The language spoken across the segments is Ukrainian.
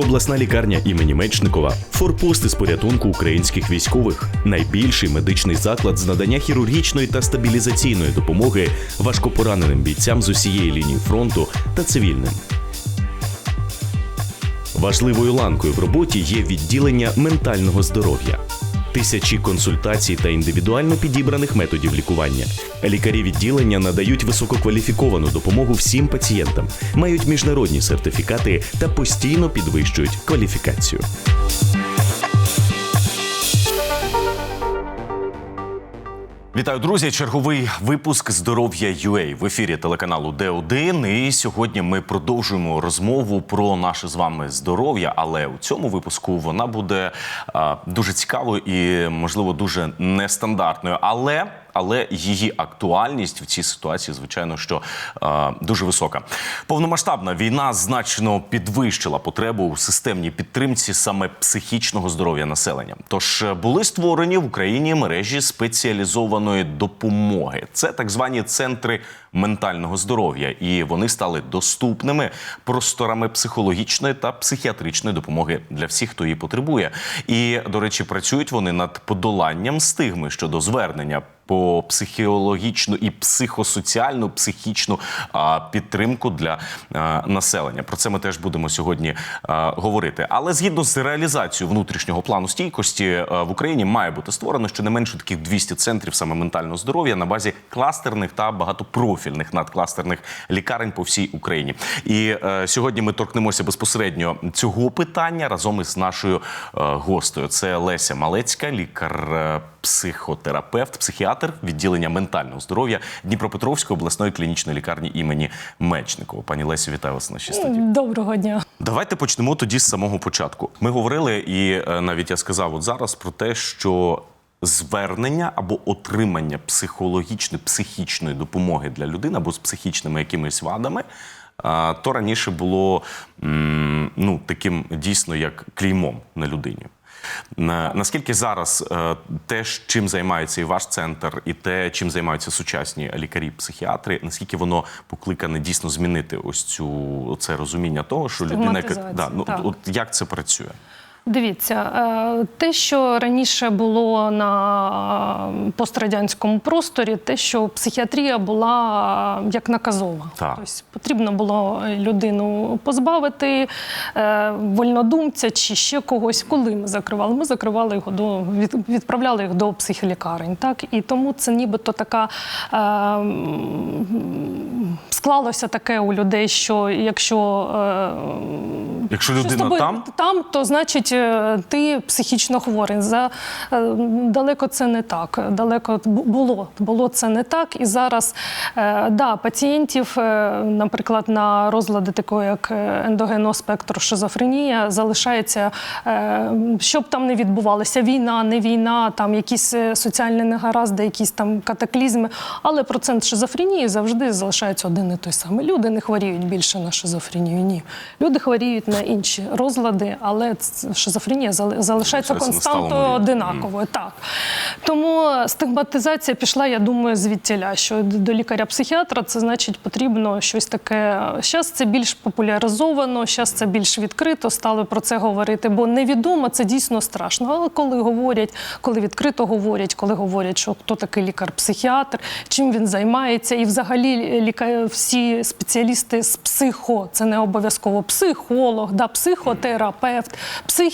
Обласна лікарня імені Мечникова форпости з порятунку українських військових, найбільший медичний заклад з надання хірургічної та стабілізаційної допомоги важкопораненим бійцям з усієї лінії фронту та цивільним. Важливою ланкою в роботі є відділення ментального здоров'я. Тисячі консультацій та індивідуально підібраних методів лікування. Лікарі відділення надають висококваліфіковану допомогу всім пацієнтам, мають міжнародні сертифікати та постійно підвищують кваліфікацію. Вітаю, друзі! Черговий випуск здоров'я UA в ефірі телеканалу Д1. І сьогодні ми продовжуємо розмову про наше з вами здоров'я. Але у цьому випуску вона буде а, дуже цікавою і, можливо, дуже нестандартною. Але але її актуальність в цій ситуації, звичайно, що е, дуже висока. Повномасштабна війна значно підвищила потребу у системній підтримці саме психічного здоров'я населення. Тож е, були створені в Україні мережі спеціалізованої допомоги. Це так звані центри ментального здоров'я, і вони стали доступними просторами психологічної та психіатричної допомоги для всіх, хто її потребує. І, до речі, працюють вони над подоланням стигми щодо звернення по психологічну і психосоціальну психічну а, підтримку для а, населення. Про це ми теж будемо сьогодні а, говорити. Але згідно з реалізацією внутрішнього плану стійкості а, в Україні має бути створено щонайменше таких 200 центрів саме ментального здоров'я на базі кластерних та багатопрофільних надкластерних лікарень по всій Україні. І е, сьогодні ми торкнемося безпосередньо цього питання разом із нашою е, гостею. Це Леся Малецька, лікар. е, Психотерапевт, психіатр відділення ментального здоров'я Дніпропетровської обласної клінічної лікарні імені Мечникова. Пані Лесю, вітаю вас нашій студії. Доброго дня. Давайте почнемо тоді з самого початку. Ми говорили, і е, навіть я сказав от зараз про те, що звернення або отримання психологічної психічної допомоги для людини або з психічними якимись вадами. То раніше було ну таким дійсно як клеймом на людині. Наскільки зараз е, те, чим займається і ваш центр, і те, чим займаються сучасні лікарі-психіатри, наскільки воно покликане дійсно змінити ось цю це розуміння того, що людина да, ну так. от як це працює? Дивіться, е, те, що раніше було на пострадянському просторі, те, що психіатрія була е, як наказова. Так. Тобто потрібно було людину позбавити е, вольнодумця чи ще когось. Коли ми закривали? Ми закривали його до відправляли їх до психлікарень. Так і тому це нібито така. Склалося таке у людей, що якщо Якщо що з тобою там, там, то значить е, ти психічно хворий. За е, далеко це не так. Далеко було було це не так. І зараз е, да, пацієнтів, наприклад, на розлади такої, як ендогенного спектру шизофренія, залишається, щоб там не відбувалося війна, не війна, там якісь соціальні негаразди, якісь там катаклізми. Але процент шизофренії завжди залишається один і той самий. Люди не хворіють більше на шизофренію. Ні, люди хворіють на інші розлади, але шизофренія зали- залишається константою одинаковою. Так тому стигматизація пішла, я думаю, звідтіля, що до лікаря-психіатра це значить потрібно щось таке. Зараз це більш популяризовано, зараз це більш відкрито стали про це говорити, бо невідомо це дійсно страшно. Але коли говорять, коли відкрито говорять, коли говорять, що хто такий лікар-психіатр, чим він займається, і взагалі ліка... всі спеціалісти з психо, це не обов'язково психолог, да, психотерапевт, психіатр.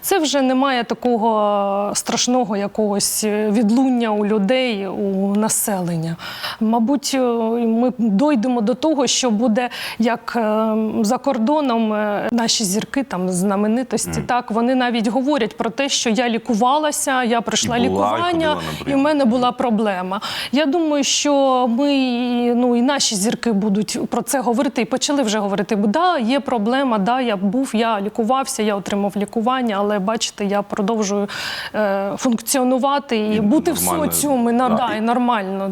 Це вже немає такого страшного якогось відлуння у людей, у населення. Мабуть, е, ми дойдемо до того, що буде як е, за кордоном е, наші зірки, там знаменитості. Так вони навіть говорять про те, що я лікувалася, я пройшла лікування, і в мене була проблема. Я думаю, що ми ну і наші зірки будуть про це говорити і почали вже говорити. Бо да, є проблема, да, я був, я лікувався, я отримав лікування, але бачите, я продовжую е, функціонувати і, бути нормально, в соціумі, на, да, і нормально.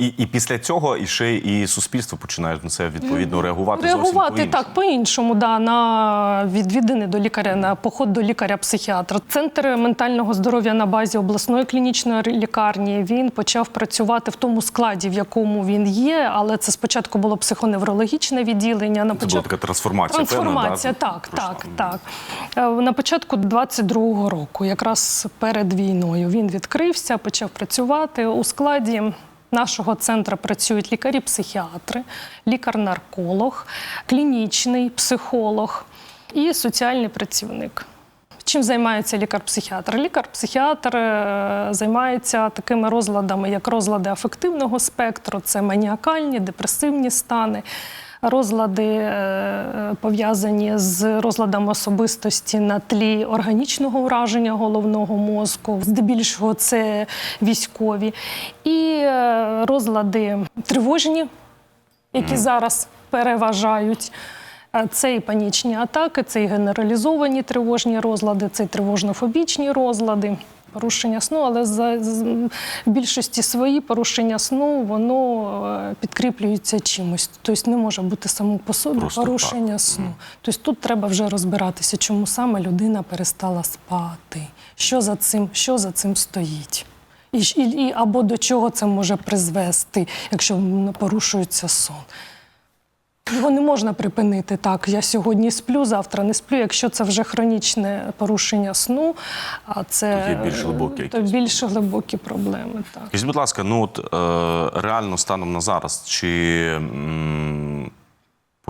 І, і після цього і ще і суспільство починає на це відповідно реагувати. зовсім Реагувати по-іншому. так по-іншому, да, на відвідини до лікаря, на поход до лікаря-психіатра. Центр ментального здоров'я на базі обласної клінічної лікарні він почав працювати в тому складі, в якому він є. Але це спочатку було психоневрологічне відділення. На Це була початку така трансформація. Трансформація, певна, да, так, пройшла. так, так. Е, На початку 22-го року, якраз перед війною, він відкрився, почав працювати у складі. Нашого центру працюють лікарі-психіатри, лікар-нарколог, клінічний психолог і соціальний працівник. Чим займається лікар-психіатр? Лікар-психіатр е, займається такими розладами, як розлади афективного спектру, це маніакальні, депресивні стани, розлади е, пов'язані з розладами особистості на тлі органічного ураження головного мозку, здебільшого це військові, і е, розлади тривожні, які зараз переважають. Е, Це і панічні атаки, це і генералізовані тривожні розлади, це і тривожно-фобічні розлади, порушення сну, але за, в більшості свої порушення сну воно е, підкріплюється чимось. Тобто не може бути само по собі Просто порушення так. сну. Тобто тут треба вже розбиратися, чому саме людина перестала спати, що за цим, що за цим стоїть. І, і, і або до чого це може призвести, якщо порушується сон. Його не можна припинити так. Я сьогодні сплю, завтра не сплю. Якщо це вже хронічне порушення сну, а це То є більш глибокі то більш глибокі проблеми. Так. Скажіть, будь ласка, ну от е, реально станом на зараз, чи м,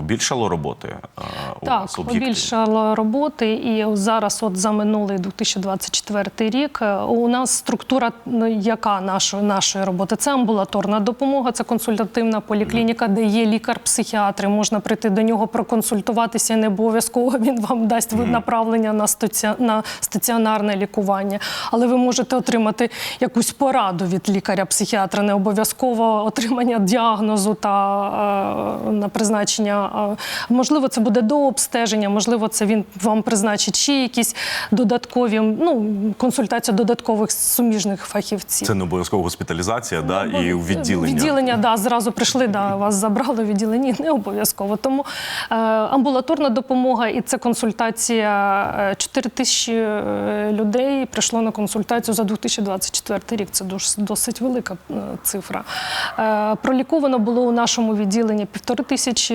побільшало роботи е, у Так, вас побільшало роботи, і зараз, от за минулий 2024 рік, е, у нас структура ну, яка нашої нашої роботи? Це амбулаторна допомога, це консультативна поліклініка, де є лікар-психіатр. Можна прийти до нього проконсультуватися. Не обов'язково він вам дасть направлення на стаці- на стаціонарне лікування, але ви можете отримати якусь пораду від лікаря-психіатра, не обов'язково отримання діагнозу та е, на призначення. Е, можливо, це буде до обстеження, можливо, це він вам призначить ще якісь додаткові ну, консультацію додаткових суміжних фахівців. Це не обов'язково госпіталізація, да, Бо і у відділення. Відділення, да, зразу прийшли, да, вас забрали відділення, не обов'язково. Тому е, амбулаторна допомога і це консультація. е, 4 тисячі е, людей прийшло на консультацію за 2024 рік. Це дос- досить велика е, цифра. Е, проліковано було у нашому відділенні півтори тисячі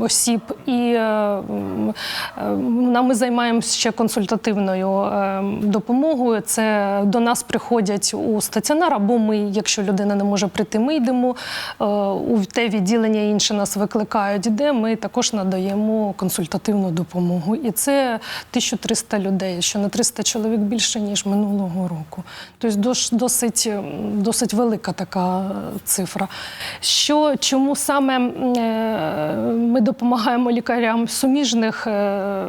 осіб, і е, е, ми займаємося ще консультативною е, допомогою. Це до нас приходять у стаціонар, або ми, якщо людина не може прийти, ми йдемо у те відділення, інше нас викликають, де ми також надаємо консультативну допомогу. І це 1300 людей, що на 300 чоловік більше ніж минулого року. Тобто дос- досить, досить велика така цифра. Що чому саме ми допомагаємо лікарям суміжних е,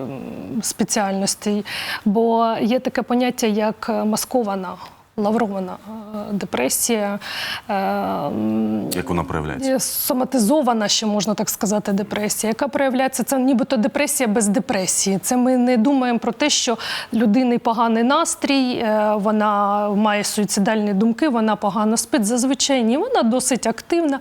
спеціальностей? Бо є таке поняття як маскована. Лаврована е, депресія, е, Як вона проявляється? Соматизована, ще можна так сказати, депресія, яка проявляється це нібито депресія без депресії. Це ми не думаємо про те, що людини поганий настрій, вона має суїцидальні думки, вона погано спить. Зазвичай ні, вона досить активна.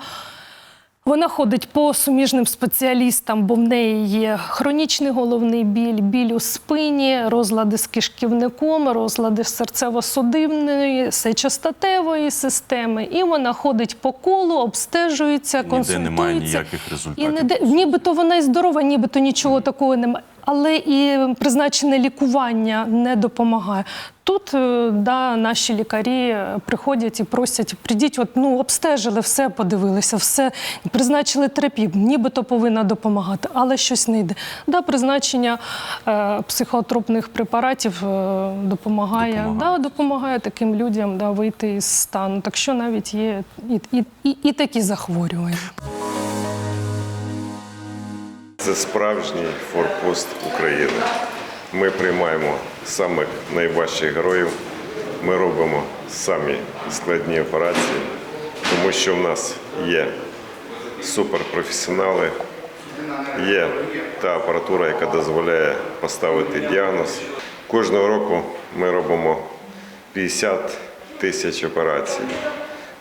Вона ходить по суміжним спеціалістам, бо в неї є хронічний головний біль, біль у спині, розлади з кишківником, розлади серцево-судинної, сечостатевої системи. І вона ходить по колу, обстежується, Ніде немає ніяких І результатів. не де, нібито вона і здорова, нібито нічого такого немає. Але і призначене лікування не допомагає. Тут е, да, наші лікарі е, приходять і просять, прийдіть, от, ну, обстежили, все подивилися, все, призначили терапію, нібито повинна допомагати, але щось не йде. Да, призначення е, психотропних препаратів е, допомагає, Допомагає. Да, допомагає таким людям да, вийти із стану. Так що навіть є і, і, і, і такі захворювання. Це справжній форпост України. Ми приймаємо самих найважчих героїв. Ми робимо самі складні операції, тому що в нас є суперпрофесіонали, є та апаратура, яка дозволяє поставити діагноз. Кожного року ми робимо 50 тисяч операцій.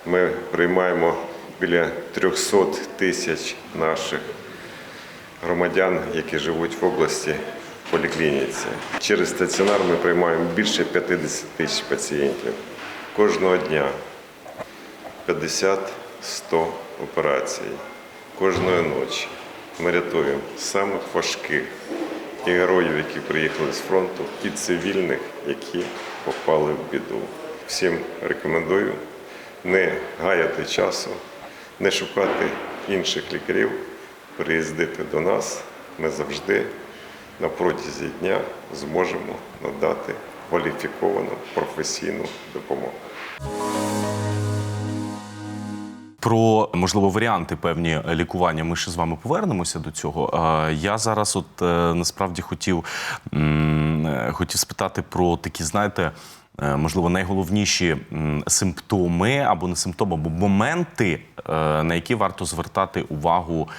Ми приймаємо біля 300 тисяч наших громадян, які живуть в області в поліклініці. Через стаціонар ми приймаємо більше 50 тисяч пацієнтів. Кожного дня 50-100 операцій. Кожної ночі ми рятуємо самих важких і героїв, які приїхали з фронту, і цивільних, які попали в біду. Всім рекомендую не гаяти часу, не шукати інших лікарів, приїздити до нас. Ми завжди на протязі дня зможемо надати кваліфіковану професійну допомогу. Про можливо варіанти певні лікування. Ми ще з вами повернемося до цього. Я зараз, от е, насправді хотів, е, хотів спитати про такі, знаєте. Е, Можливо, найголовніші симптоми або не симптоми, або моменти, е, на які варто звертати увагу.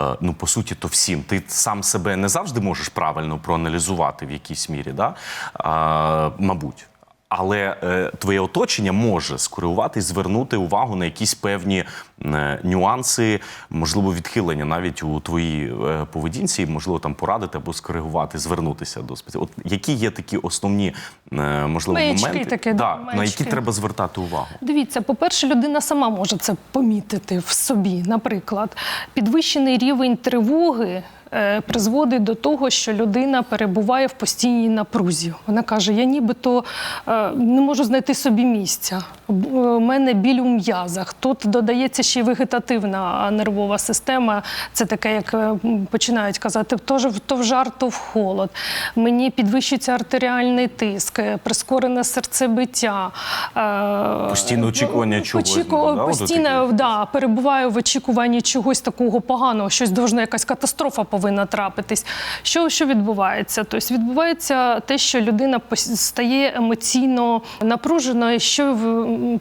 е, Ну, по суті, то всім. Ти сам себе не завжди можеш правильно проаналізувати в якійсь мірі, да? а, мабуть. Але е, твоє оточення може скоригувати і звернути увагу на якісь певні е, нюанси, можливо, відхилення навіть у твоїй е, поведінці, можливо, там порадити або скоригувати, звернутися до спеціаліста. От які є такі основні е, можливо Маячки моменти, такі, да, да, на які треба звертати увагу? Дивіться, по-перше, людина сама може це помітити в собі. Наприклад, підвищений рівень тривоги. Е, Призводить до того, що людина перебуває в постійній напрузі. Вона каже: я нібито е, не можу знайти собі місця. Е, У мене біль у м'язах. Тут додається ще й вегетативна нервова система. Це таке, як е, починають казати, то, ж- то в жар, то в холод. Мені підвищується артеріальний тиск, е, прискорене серцебиття. е, Постійне очікування чогось, очіку- ну, да, постійно да, перебуваю в очікуванні чогось такого поганого, щось должна, якась катастрофа повинна трапитись. Що, що відбувається? Тобто відбувається те, що людина стає емоційно напруженою, що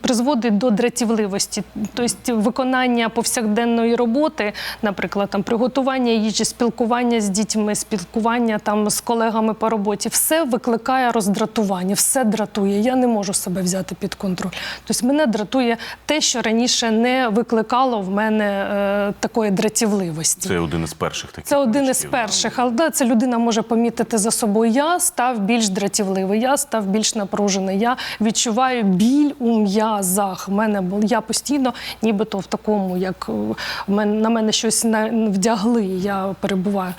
призводить до дратівливості. Тобто виконання повсякденної роботи, наприклад, там приготування їжі, спілкування з дітьми, спілкування там з колегами по роботі, все викликає роздратування, все дратує. Я не можу себе взяти під контроль. Тобто мене дратує те, що раніше не викликало в мене е, такої дратівливості. Це один із перших таких. Це один із перших, але це людина може помітити за собою. Я став більш дратівливий, я став більш напружений. Я відчуваю біль у м'язах. Мене я постійно, нібито в такому, як е, на мене щось вдягли. Я перебуваю.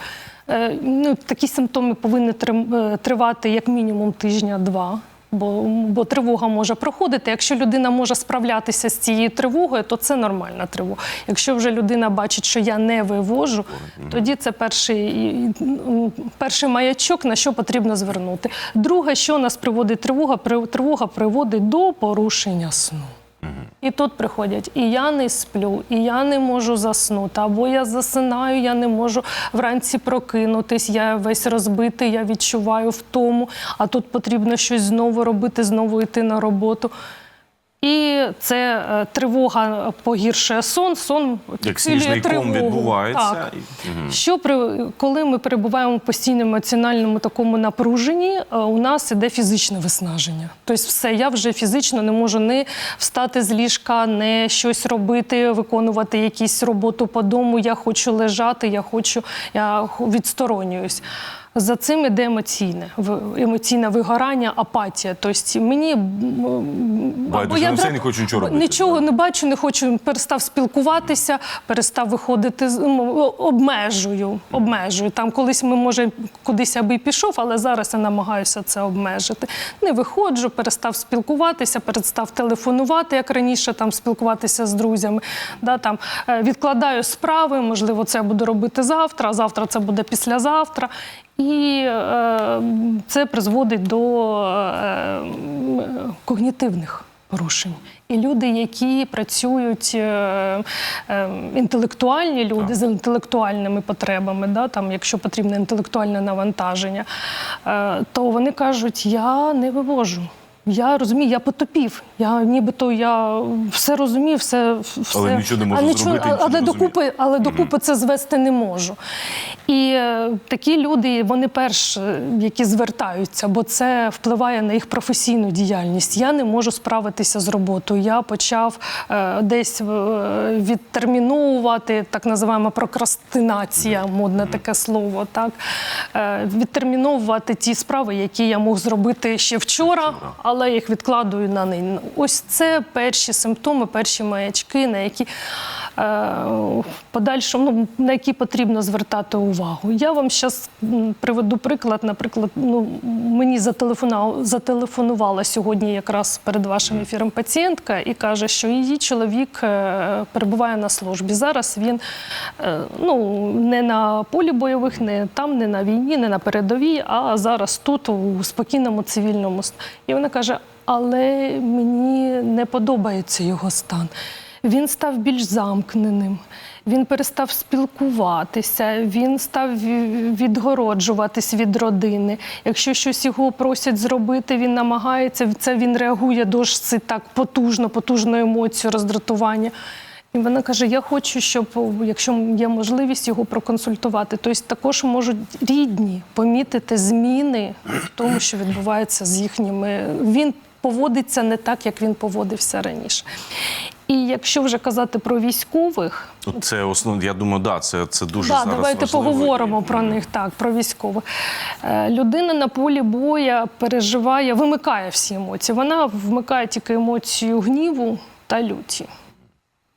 Е, Ну, такі симптоми повинні е, тривати як мінімум тижня-два. Бо, бо тривога може проходити. Якщо людина може справлятися з цією тривогою, то це нормальна тривога. Якщо вже людина бачить, що я не вивожу, тоді це перший, перший маячок, на що потрібно звернути. Друге, що нас приводить тривога, тривога приводить до порушення сну. І тут приходять, і я не сплю, і я не можу заснути. Або я засинаю, я не можу вранці прокинутись, я весь розбитий, я відчуваю втому, а тут потрібно щось знову робити, знову йти на роботу. І це е, тривога погіршує сон, сон Як сніжний ком відбувається. Так. Мгм. Що при коли ми перебуваємо в постійному емоціональному такому напруженні, е, у нас іде фізичне виснаження. Тобто, все, я вже фізично не можу не встати з ліжка, не щось робити, виконувати якісь роботу по дому. Я хочу лежати, я хочу, я відсторонююсь. За цим іде емоційне емоційне вигорання, апатія. Тобто мені Байдуже на все, не хочу нічого робити. Нічого не бачу, не хочу, перестав спілкуватися, перестав виходити, з- ну, обмежую, обмежую. Там колись ми, може, кудись аби й пішов, але зараз я намагаюся це обмежити. Не виходжу, перестав спілкуватися, перестав телефонувати, як раніше, там спілкуватися з друзями. Да, там, е, відкладаю справи, можливо, це я буду робити завтра, завтра це буде післязавтра. І е, це призводить до е, когнітивних порушень. І люди, які працюють, е, е, інтелектуальні люди з інтелектуальними потребами, да, там, якщо потрібне інтелектуальне навантаження, е, то вони кажуть, я не вивожу. Я розумію, я потопів. Я нібито я все розумів, все, все. Але нічого не можу а нічого- зробити, нічого але не розумію. докупи, але докупи це звести не можу. І е, такі люди, вони перш, е, які звертаються, бо це впливає на їх професійну діяльність. Я не можу справитися з роботою. Я почав е, десь е, відтерміновувати, так називаємо прокрастинація, модне таке слово. Так? Е, відтерміновувати ті справи, які я мог зробити ще вчора, але їх відкладую на нині. Ось це перші симптоми, перші маячки, на які в подальшому, ну, на які потрібно звертати увагу. Я вам зараз приведу приклад. Наприклад, ну, мені зателефонувала, сьогодні якраз перед вашим ефіром пацієнтка і каже, що її чоловік е, перебуває на службі. Зараз він е, ну, не на полі бойових, не там, не на війні, не на передовій, а зараз тут, у спокійному цивільному. І вона каже: але мені не подобається його стан. Він став більш замкненим, він перестав спілкуватися, він став відгороджуватись від родини. Якщо щось його просять зробити, він намагається, це він реагує досить так потужно, потужну емоцію, роздратування. І вона каже: Я хочу, щоб якщо є можливість його проконсультувати. Тобто також можуть рідні помітити зміни в тому, що відбувається з їхніми. Він поводиться не так, як він поводився раніше. І якщо вже казати про військових, Це основно, я думаю, да, це, це дуже Да, зараз давайте важливо. поговоримо про них, так, про військових. Е, Людина на полі боя переживає, вимикає всі емоції. Вона вмикає тільки емоцію гніву та люті.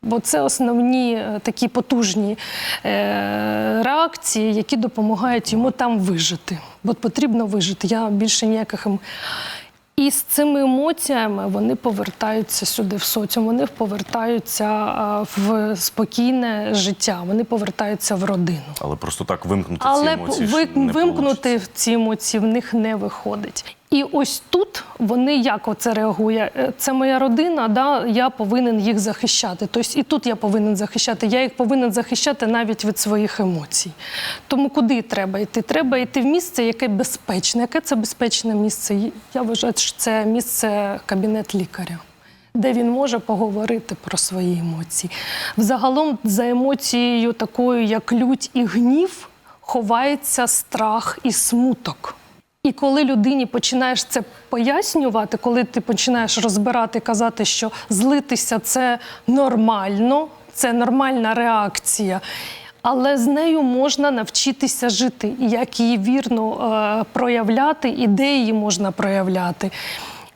Бо це основні е, такі потужні е, реакції, які допомагають йому там вижити. Бо потрібно вижити. Я більше ніяких ем... І з цими емоціями вони повертаються сюди в соціум, вони повертаються в спокійне життя, вони повертаються в родину. Але просто так вимкнути ці Але емоції. Але вимкнути получиться. ці емоції в них не виходить. І ось тут вони як оце реагує? Е, Це моя родина, да, я повинен їх захищати. Тобто і тут я повинен захищати. Я їх повинен захищати навіть від своїх емоцій. Тому куди треба йти? Треба йти в місце, яке безпечне. Яке це безпечне місце? Я вважаю, що це місце кабінет лікаря. Де він може поговорити про свої емоції. Взагалом, за емоцією такою, як лють і гнів, ховається страх і смуток. І коли людині починаєш це пояснювати, коли ти починаєш розбирати, казати, що злитися це нормально, це нормальна реакція. Але з нею можна навчитися жити, і як її вірно е, проявляти, і де її можна проявляти.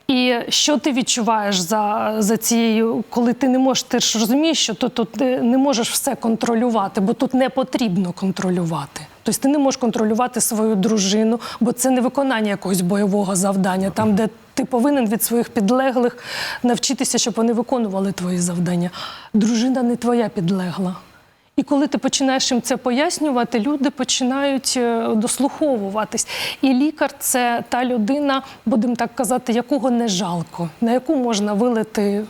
І що ти відчуваєш за, за цією, коли ти не можеш, ти ж розумієш, що тут, тут не можеш все контролювати, бо тут не потрібно контролювати. Тобто ти не можеш контролювати свою дружину, бо це не виконання якогось бойового завдання, там, де ти повинен від своїх підлеглих навчитися, щоб вони виконували твої завдання. Дружина не твоя підлегла. І коли ти починаєш їм це пояснювати, люди починають е, дослуховуватись. І лікар це та людина, будемо так казати, якого не жалко, на яку можна вилити.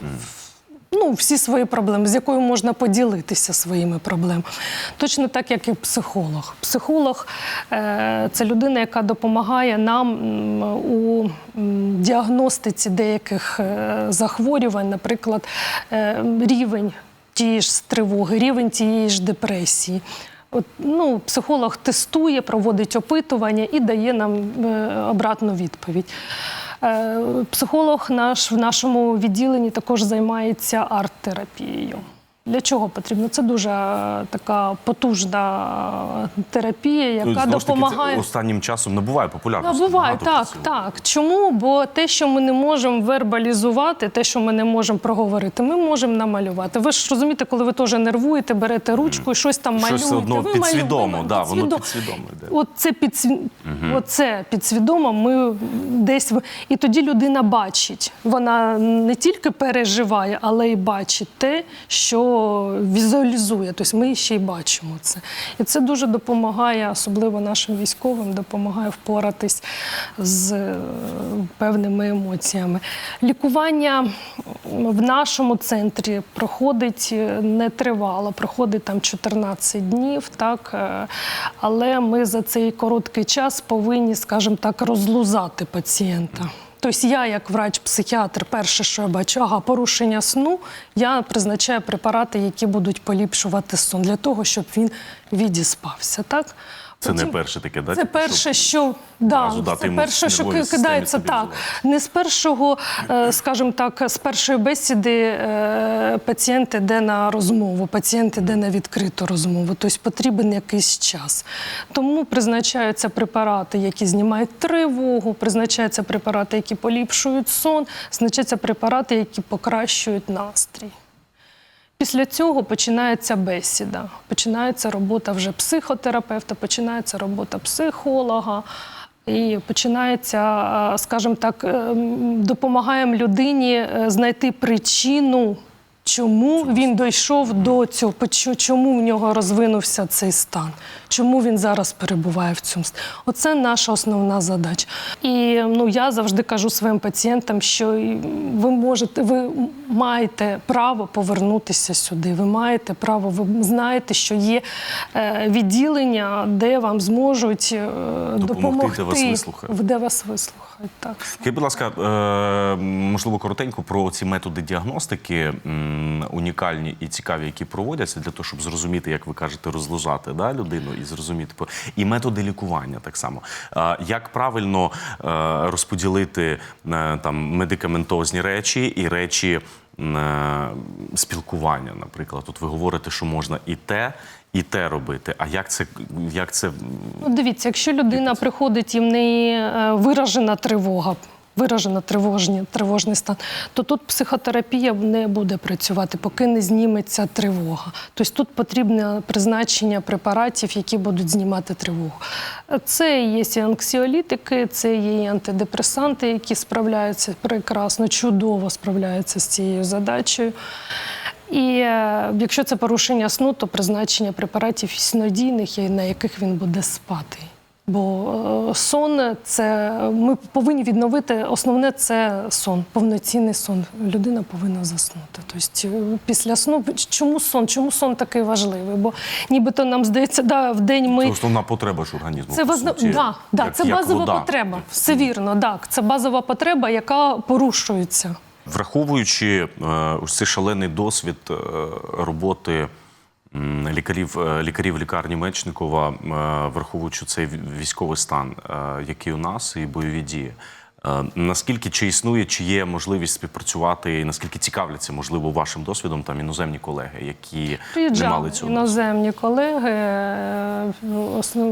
Ну, всі свої проблеми, з якою можна поділитися своїми проблемами. Точно так, як і психолог. Психолог е, це людина, яка допомагає нам у діагностиці деяких е, захворювань, наприклад, е, рівень тієї ж тривоги, рівень тієї ж депресії. От, ну, психолог тестує, проводить опитування і дає нам обратну відповідь. Е, психолог наш в нашому відділенні також займається арт-терапією. Для чого потрібно? Це дуже е, така потужна е, терапія, Ну, яка знову ж таки, допомагає. це останнім часом набуває Ну, популярності. буває, так, хто так. Чому? Бо те, що ми не можемо вербалізувати, те, що ми не можемо проговорити, ми можемо намалювати. Ви ж розумієте, коли ви теж нервуєте, берете ручку і щось там Щось малюєте. одно ви підсвідомо, малюєте, да, воно підсвідомо. підсвідомо йде. От це підсві... Оце підсвідомо. Ми десь і тоді людина бачить. Вона не тільки переживає, але й бачить те, що візуалізує. Тобто ми ще й бачимо це. І це дуже допомагає, особливо нашим військовим, допомагає впоратись з е, певними емоціями. Лікування в нашому центрі проходить е, нетривало, проходить там 14 днів, так, е, але ми за цей короткий час повинні, скажімо так, розлузати пацієнта. Тобто я, як врач-психіатр, перше, що я бачу, ага, порушення сну, я призначаю препарати, які будуть поліпшувати сон, для того, щоб він відіспався. Так? Це не перше таке, да? це перше, що да, це перше, що ки- кидається так. Не з першого, е, скажімо так, з першої бесіди е, пацієнт іде на розмову, пацієнт іде на відкриту розмову. Тобто потрібен якийсь час. Тому призначаються препарати, які знімають тривогу, призначаються препарати, які поліпшують сон, призначаються препарати, які покращують настрій. Після цього починається бесіда, починається робота вже психотерапевта, починається робота психолога. І починається, скажімо так, е, допомагаємо людині е, знайти причину, чому він дійшов до цього, чому в нього розвинувся цей стан, чому він зараз перебуває в цьому стані. Оце наша основна задача. І ну, я завжди кажу своїм пацієнтам, що ви можете, ви маєте право повернутися сюди. Ви маєте право, ви знаєте, що є е, відділення, де вам зможуть е, допомогти, де вас вислухають. де вас вислухають. Так. Скажіть, будь ласка, е, можливо, коротенько про ці методи діагностики унікальні і цікаві, які проводяться для того, щоб зрозуміти, як ви кажете, розлужати да, людину і зрозуміти і методи лікування так само. Як правильно е, розподілити е, там медикаментозні речі і речі спілкування, наприклад. тут ви говорите, що можна і те, і те робити. А як це як це Ну, дивіться, якщо людина приходить і в неї е, виражена тривога. Виражена тривожні, тривожний стан, то тут психотерапія не буде працювати, поки не зніметься тривога. Тобто тут потрібне призначення препаратів, які будуть знімати тривогу. Це є і анксіолітики, це є і антидепресанти, які справляються прекрасно, чудово справляються з цією задачею. І е, якщо це порушення сну, то призначення препаратів снодійних, на яких він буде спати. Бо е, сон це ми повинні відновити. Основне це сон, повноцінний сон. Людина повинна заснути. Тобто е, після сну чому сон? Чому сон такий важливий? Бо нібито нам здається, да, в день ми це основна потреба ж організму? це вазна... суті, да, да, як- це як базова вода. потреба. Все вірно, так. Це базова потреба, яка порушується. Враховуючи е, ось цей шалений досвід роботи лікарів, е, лікарів лікарні Мечникова, е, враховуючи цей військовий стан, е, який у нас, і бойові дії. Наскільки чи існує, чи є можливість співпрацювати, і наскільки цікавляться, можливо, вашим досвідом там іноземні колеги, які не мали цього іноземні колеги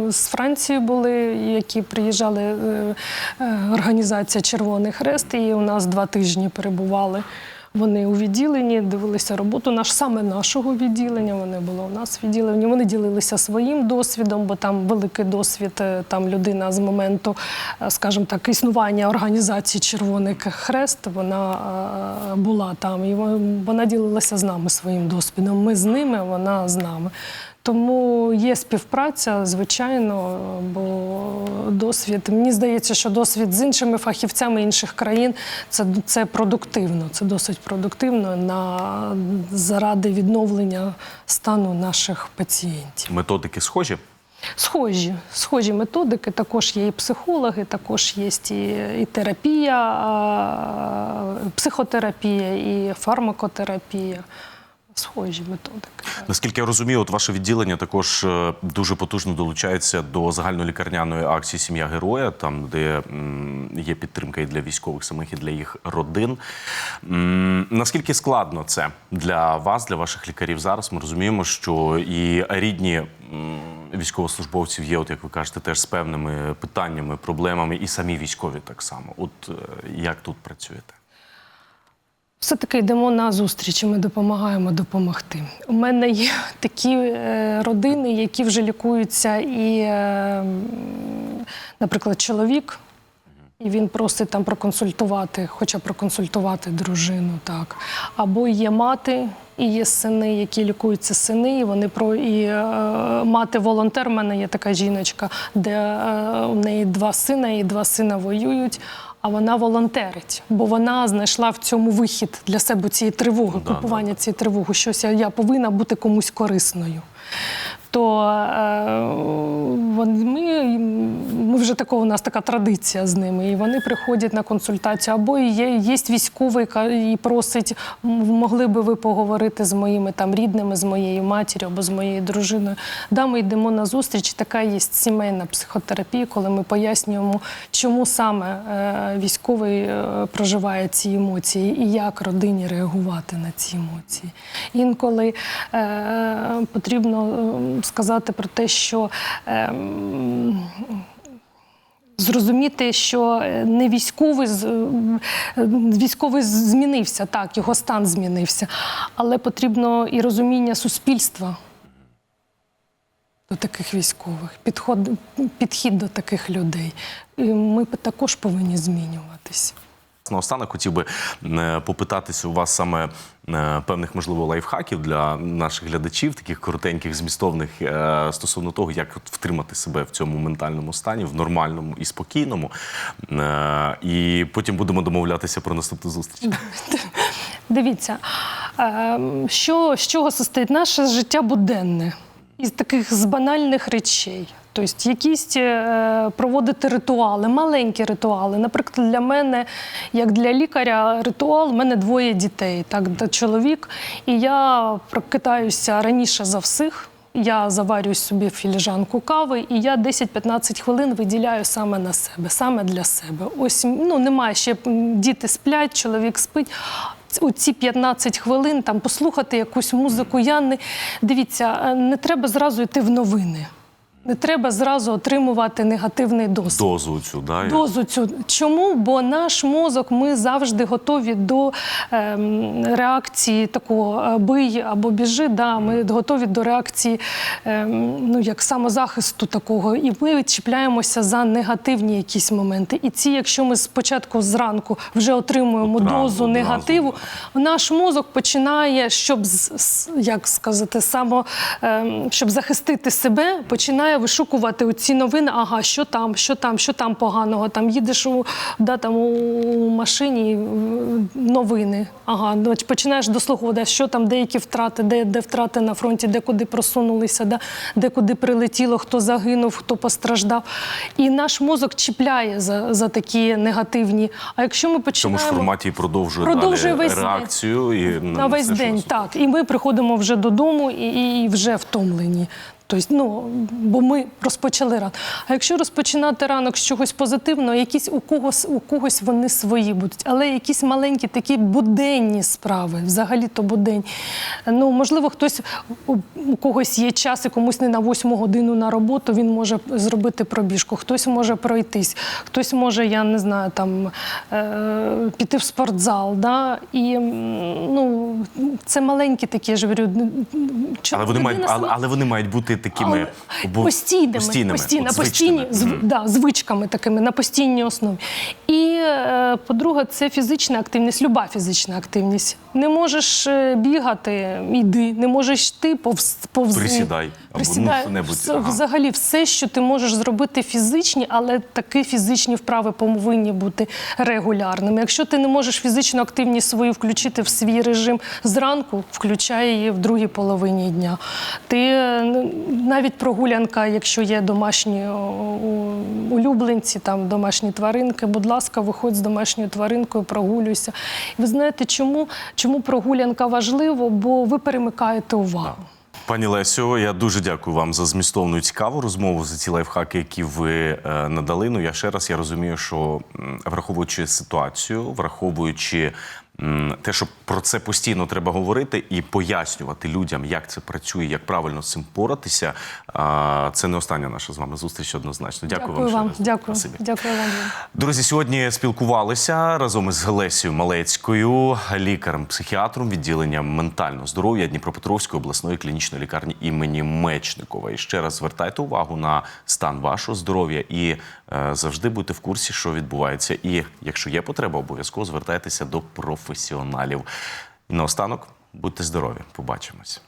з Франції були, які приїжджали організація Червоний Хрест, і у нас два тижні перебували. Вони у відділенні дивилися роботу наш саме нашого відділення. Вони були у нас відділенні. Вони ділилися своїм досвідом, бо там великий досвід. е, Там людина з моменту, е, скажімо так, існування організації Червоний Хрест. Вона е, була там, і вон- вона ділилася з нами своїм досвідом. Ми з ними, вона з нами. Тому є співпраця, звичайно, бо досвід. Мені здається, що досвід з іншими фахівцями інших країн це, це продуктивно. Це досить продуктивно на заради відновлення стану наших пацієнтів. Методики схожі? Схожі, схожі методики. Також є і психологи, також є і, і терапія, психотерапія, і фармакотерапія. Схожі методики. Наскільки я розумію, от ваше відділення також е, дуже потужно долучається до загальнолікарняної акції Сім'я героя, там де є підтримка і для військових самих, і для їх родин. Наскільки складно це для вас, для ваших лікарів зараз? Ми розуміємо, що і рідні військовослужбовців є, от як ви кажете, теж з певними питаннями, проблемами, і самі військові так само. От е, як тут працюєте? Все-таки йдемо на зустріч, ми допомагаємо допомогти. У мене є такі е, родини, які вже лікуються, і, е, наприклад, чоловік, і він просить там проконсультувати, хоче проконсультувати дружину, так. Або є мати, і є сини, які лікуються сини, і вони про і е, мати волонтер. У мене є така жіночка, де е, у неї два сина, і два сина воюють. А вона волонтерить, бо вона знайшла в цьому вихід для себе цієї тривоги, Да, купування цієї тривоги. Щось я повинна бути комусь корисною. То е, ми, ми вже такого у нас така традиція з ними. І вони приходять на консультацію. Або є, є військовий і просить, могли би ви поговорити з моїми там рідними, з моєю матір'ю або з моєю дружиною. Да, ми йдемо на зустріч. Така є сімейна психотерапія, коли ми пояснюємо, чому саме е, військовий е, проживає ці емоції і як родині реагувати на ці емоції. Інколи е, потрібно е, сказати про те, що е, Зрозуміти, що е, не військовий е, військовий змінився, так, його стан змінився, але потрібно і розуміння суспільства до таких військових, підход, підхід до таких людей. І ми також повинні змінюватися. Наостанок хотів би е, попитатися у вас саме е, певних, можливо, лайфхаків для наших глядачів, таких коротеньких, змістовних е, стосовно того, як втримати себе в цьому ментальному стані, в нормальному і спокійному. І потім будемо домовлятися про наступну зустріч. Дивіться, е, що, з чого состоїть наше життя буденне із таких з банальних речей. Тобто якісь е, проводити ритуали, маленькі ритуали. Наприклад, для мене, як для лікаря, ритуал, в мене двоє дітей, так, та чоловік. І я прокидаюся раніше за всіх. Я заварюю собі філіжанку кави, і я 10-15 хвилин виділяю саме на себе, саме для себе. Ось ну немає ще діти сплять, чоловік спить. У ці 15 хвилин там послухати якусь музику. Я не дивіться, е, не треба зразу йти в новини. Не треба зразу отримувати негативний досвід Дозу цю, да? дозу цю. Чому? Бо наш мозок, ми завжди готові до ем, реакції такого е, бий або біжи. Да, ми готові до реакції ем, ну, як самозахисту такого. І ми відчіпляємося за негативні якісь моменти. І ці, якщо ми спочатку зранку вже отримуємо От рано, дозу одразу, негативу, наш мозок починає, щоб як сказати, само ем, щоб захистити себе, починає вишукувати оці новини. Ага, що там, що там, що там поганого. Там їдеш у да, там у машині новини. Ага, ну, починаєш дослуховувати, що там, деякі втрати, де, де втрати на фронті, де куди просунулися, да, де куди прилетіло, хто загинув, хто постраждав. І наш мозок чіпляє за, за такі негативні. А якщо ми В цьому починаємо ж форматі продовжує, Продовжує далі весь реакцію. І на весь день, так. І ми приходимо вже додому і, і вже втомлені. Тобто, ну, бо ми розпочали ранок. А якщо розпочинати ранок з чогось позитивного, якісь у когось, у когось вони свої будуть, але якісь маленькі такі буденні справи, взагалі-то будень. Ну, можливо, хтось у, когось є час і комусь не на восьму годину на роботу, він може зробити пробіжку, хтось може пройтись, хтось може, я не знаю, там е, піти в спортзал. Да? І ну, це маленькі такі, я ж говорю. Але вони, мають, але, але вони мають бути такими але постійними, постійними, постійно, постійні, звичними. зв, да, звичками такими на постійній основі. І е, по-друге, це фізична активність, люба фізична активність. Не можеш е, бігати, йди, не можеш йти, повз, повзи. Присідай або, ну, Присідай. Все- Ага. Взагалі, все, що ти можеш зробити фізичні, але такі фізичні вправи повинні бути регулярними. Якщо ти не можеш фізичну активність свою включити в свій режим зранку, включай її в другій половині дня. Ти е, навіть прогулянка, якщо є домашні улюбленці, там домашні тваринки, будь ласка, виходь з домашньою тваринкою, прогулюйся. Ви знаєте, чому, чому прогулянка важлива? Бо ви перемикаєте увагу. Пані Лесю, я дуже дякую вам за змістовну і цікаву розмову, за ці лайфхаки, які ви е, надали. Ну я ще раз я розумію, що враховуючи ситуацію, враховуючи те, що про це постійно треба говорити і пояснювати людям, як це працює, як правильно з цим поратися. Це не остання наша з вами зустріч однозначно. Дякую, Дякую вам. вам. ще. Дякую. Спасибі. Дякую вам. Друзі, сьогодні спілкувалися разом із Гелесією Малецькою, лікарем-психіатром відділення ментального здоров'я Дніпропетровської обласної клінічної лікарні імені Мечникова. І ще раз звертайте увагу на стан вашого здоров'я і завжди будьте в курсі, що відбувається. І якщо є потреба, обов'язково звертайтеся до професіоналів. І наостанок будьте здорові. Побачимось.